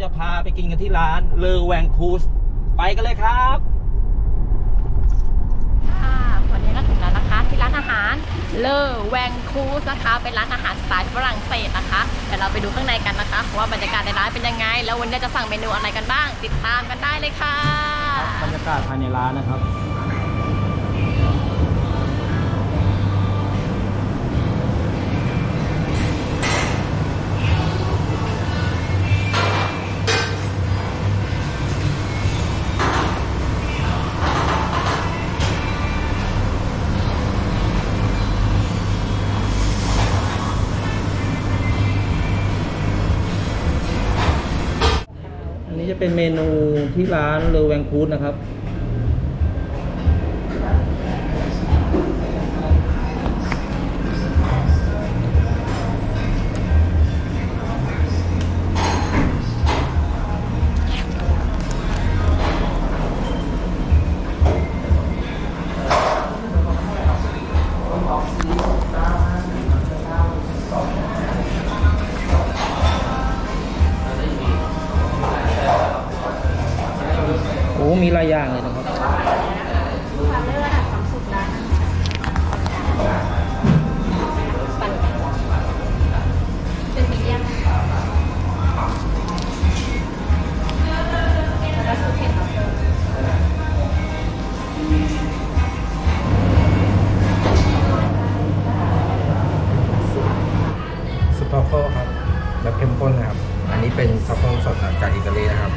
กันที่ร้านเลอแวงคูส ไปกันเลยครับค่ะวันนี้ก็ถึงแล้วนะคะที่ร้านอาหารเลอแวงคูสนะคะ เป็นร้านอาหารสไตล์ฝรั่งเศสนะคะเดี๋ยวเราไปดูข้างในกันนะคะ ว่าบรรยากาศในร้านเป็นยังไง แล้ววันนี้จะสั่งเมนูอะไรกันบ้าง ติดตามกันได้เลยค่ะ บรรยากาศภายในร้านนะครับ จะเป็นเมนูที่ร้านเลอแวงคูดนะครับ มีหลายอย่างเลยนะครับเป็นมีเดียแล้วก็ซุปเห็ดครับซุปเปอร์โฟครับแบบเข้มข้นนะครับ อันนี้เป็นซัฟเฟิลสดจากอิตาลีนะครับ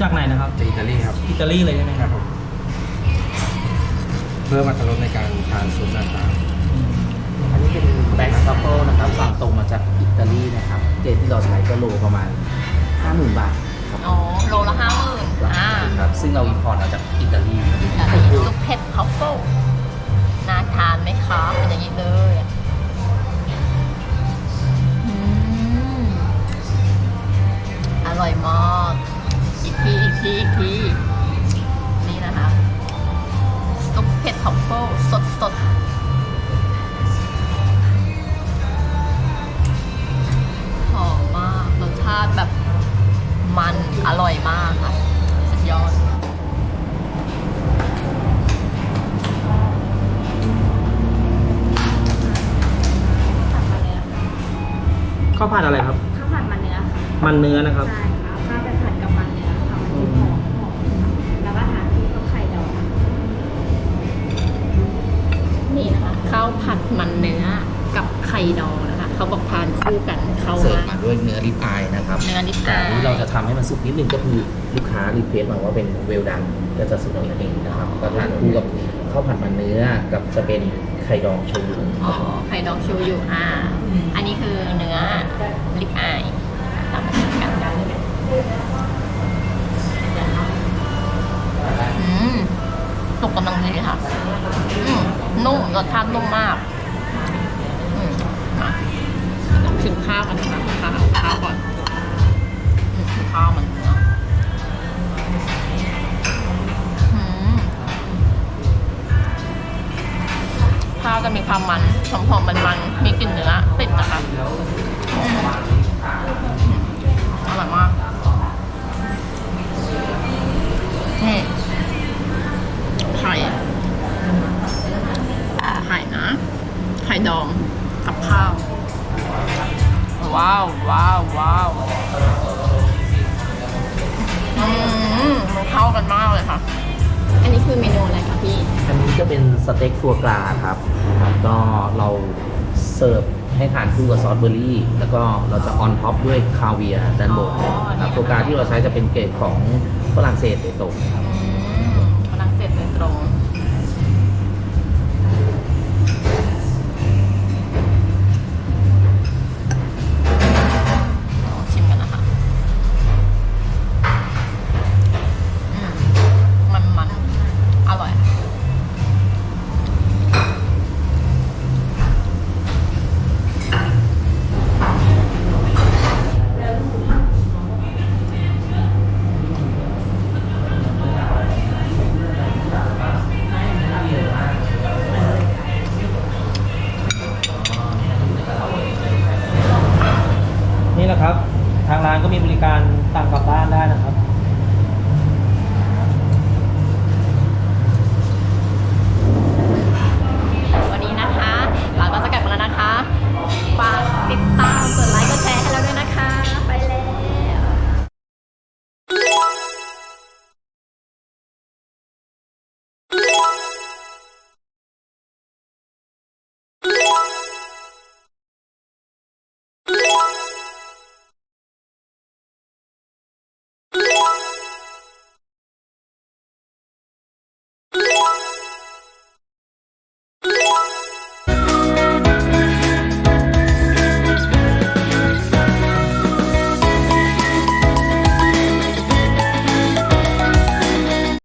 จากไหนนะครับ จากอิตาลีครับอิตาลีเลยใช่ไหมครับผมเพื่อมาตรสในการทานซุปต่างอันนี้เป็นแบ็กซัฟเฟิลนะครับสั่งตรงมาจากอิตาลีนะครับเกรดที่เราใช้ก็โลประมาณ 50,000 บาทครับอ๋อโลละห้าหมื่นอ่า ครับซึ่งเราอินพอร์ตมาจากอิตาลีอันนี้ซุปเห็ดทัฟเฟิล อีกที อีกที อีกที นี่นะคะซุปเผ็ดทัฟเฟิลสดสดหอมมาก รสชาติแบบมันอร่อยมากค่ะสุดยอดข้าวผัดอะไรครับ ข้าวผัดมันเนื้อค่ะมันเนื้อนะครับ ใช่ ผัดมันเนื้อกับไข่ดองนะคะ เขาบอกทานคู่กันเข้าเสิร์ฟมามากด้วยเนื้อริบอายนะครับเนื้อริบอาย แต่อันนี้เราจะทำให้มันสุกนิดนึงก็คือลูกค้ารีเควสมาว่าเป็นเวลดันก็จะสุกนั่นเองนะครับก็ทานคู่กับข้าวผัดมันเนื้อกับจะเป็นไข่ดองโชยุ อ๋อไข่ดองชิวอยู่อ่า อันนี้คือเนื้อ นุ่มรสชาตินุ่มมากอืมมาลองชิมข้าวกันนะข้าวข้าวก่อนข้าวมันข้าวจะมีความมันหอมๆมันๆมีกลิ่นเนื้อติดนะคะ ว้าวว้าวว้าวอืมมันเข้ากันมากเลยค่ะ อันนี้คือเมนูอะไรคะพี่ อันนี้จะเป็นสเต็กฟัวกราครับนะครับก็เราเสิร์ฟให้ทานคู่กับซอสเบอร์รี่ แล้วก็เราจะออนท็อปด้วยคาเวียร์ด้านบนนะครับอ๋อฟัวกราที่เราใช้จะเป็นเกรดของฝรั่งเศสโดยตรงนะครับ